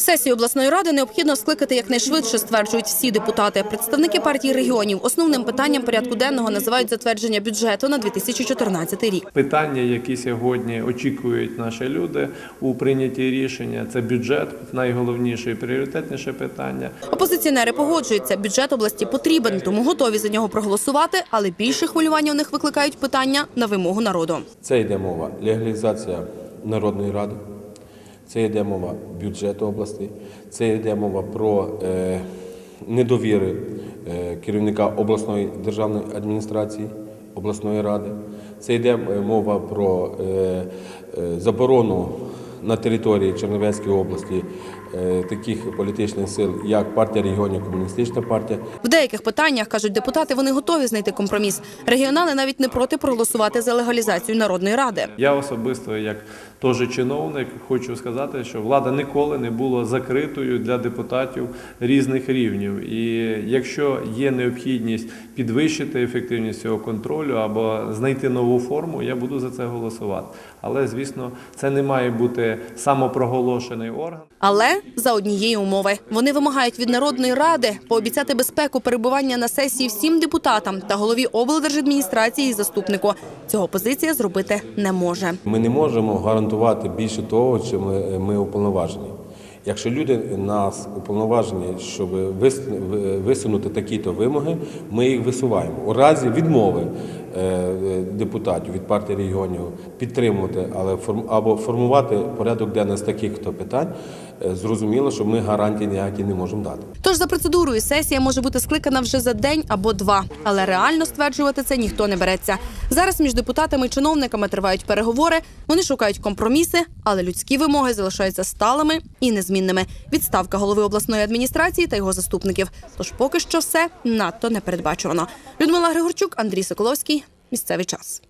Сесію обласної ради необхідно скликати якнайшвидше, стверджують всі депутати. Представники партії регіонів основним питанням порядку денного називають затвердження бюджету на 2014 рік. Питання, які сьогодні очікують наші люди у прийнятті рішення, це бюджет, найголовніше і пріоритетніше питання. Опозиціонери погоджуються, бюджет області потрібен, тому готові за нього проголосувати, але більше хвилювання у них викликають питання на вимогу народу. Це йде мова легалізація Народної ради, це йде мова бюджету області, це йде мова про е, недовіри е, керівника обласної державної адміністрації, обласної ради, це йде мова про е, заборону на території Чернівецької області е, таких політичних сил, як партія регіонів, комуністична партія, В деяких питаннях кажуть депутати, вони готові знайти компроміс. Регіонали навіть не проти проголосувати за легалізацію народної ради. Я особисто, як теж чиновник, хочу сказати, що влада ніколи не була закритою для депутатів різних рівнів. І якщо є необхідність підвищити ефективність цього контролю або знайти нову форму, я буду за це голосувати. Але звісно, це не має бути самопроголошений орган. Але за однієї умови вони вимагають від народної ради пообіцяти безпеку перебування на сесії всім депутатам та голові облдержадміністрації і заступнику. Цього позиція зробити не може. Ми не можемо гарантувати більше того, чим ми, ми уповноважені. Якщо люди нас уповноважені, щоб вис- висунути такі-то вимоги, ми їх висуваємо. У разі відмови депутатів від партії регіонів підтримувати, але або формувати порядок денний з таких то питань, е, зрозуміло, що ми гарантії ніякі не можемо дати. Тож за процедурою сесія може бути скликана вже за день або два, але реально стверджувати це ніхто не береться. Зараз між депутатами і чиновниками тривають переговори. Вони шукають компроміси, але людські вимоги залишаються сталими і незмінними. Відставка голови обласної адміністрації та його заступників. Тож поки що все надто непередбачувано. Людмила Григорчук, Андрій Соколовський. Місцевий час.